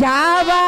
যাবা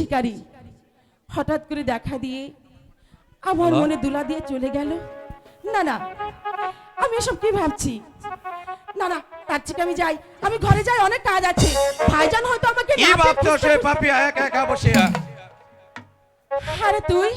শিকারি। হঠাৎ করে দেখা দিয়ে আমার মনে দুলা দিয়ে চলে গেল। না না আমি এসব কি ভাবছি? না না তার থেকে আমি যাই। আমি ঘরে যাই অনেক কাজ আছে। ভাইজান হয়তো আমাকে কি ভাবছ সে পাপিয়া একা একা বসিয়া আরে তুই